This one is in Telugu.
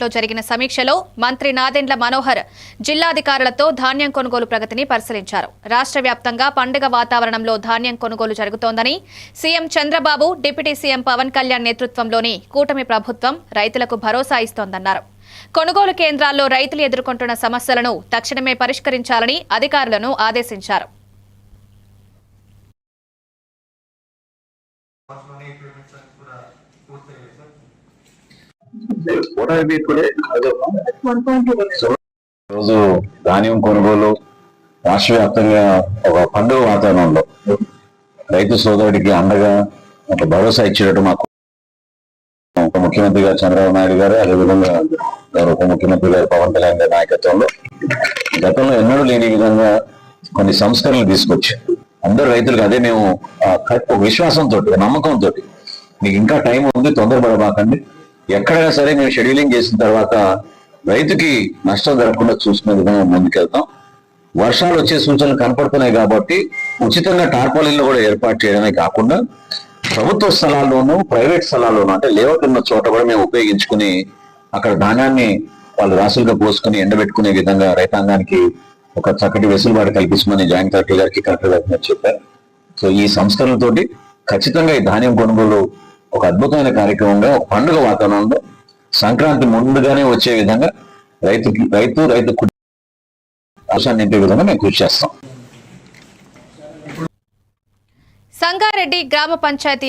లో జరిగిన సమీక్షలో మంత్రి నాదెండ్ల మనోహర్ జిల్లాధికారులతో ధాన్యం కొనుగోలు ప్రగతిని పరిశీలించారు. రాష్ట్ర వ్యాప్తంగా పండుగ వాతావరణంలో ధాన్యం కొనుగోలు జరుగుతోందని CM Chandrababu deputy CM Pawan Kalyan నేతృత్వంలోని కూటమి ప్రభుత్వం రైతులకు భరోసా ఇస్తోందన్నారు. కొనుగోలు కేంద్రాల్లో రైతులు ఎదుర్కొంటున్న సమస్యలను తక్షణమే పరిష్కరించాలని అధికారులను ఆదేశించారు. కూడా రోజు ధాన్యం కొనుగోలు రాష్ట్ర వ్యాప్తంగా ఒక పండుగ వాతావరణంలో. రైతు సోదరుడికి అండగా ఒక భరోసా ఇచ్చినట్టు మాకు ఉప ముఖ్యమంత్రి గారు చంద్రబాబు నాయుడు గారు అదేవిధంగా గారు ఉప ముఖ్యమంత్రి గారు పవన్ కళ్యాణ్ గారి నాయకత్వంలో గతంలో ఎన్నడూ లేని విధంగా కొన్ని సంస్కరణలు తీసుకొచ్చి అందరు రైతులకు అదే మేము ఆ, విశ్వాసంతో నమ్మకంతో మీకు ఇంకా టైం ఉంది తొందరపడబాకండి ఎక్కడైనా సరే మేము షెడ్యూలింగ్ చేసిన తర్వాత రైతుకి నష్టం జరగకుండా చూసుకునే విధంగా ముందుకెళ్తాం. వర్షాలు వచ్చే సూచనలు కనపడుతున్నాయి కాబట్టి ఉచితంగా టార్పాలిన్లు కూడా ఏర్పాటు చేయడమే కాకుండా ప్రభుత్వ స్థలాల్లోనూ ప్రైవేట్ స్థలాల్లోనూ అంటే లేఅవుట్ ఉన్న చోట కూడా మేము ఉపయోగించుకుని అక్కడ ధాన్యాన్ని వాళ్ళు రాసులుగా పోసుకుని ఎండబెట్టుకునే విధంగా రైతాంగానికి ఒక చక్కటి వెసులుబాటు కల్పించమని జాయింట్ కలెక్టర్ గారికి కలెక్టర్ గారికి చెప్పారు సో ఈ సంస్కరణలతోటి ఖచ్చితంగా ఈ ధాన్యం కొనుగోలు ఒక అద్భుతమైన కార్యక్రమంగా ఒక పండుగ వాతావరణంలో సంక్రాంతి ముందుగానే వచ్చే విధంగా రైతుకి రైతు రైతు కుటుంబ నింపే విధంగా మేము కృషి చేస్తాం. సంగారెడ్డి గ్రామ పంచాయతీ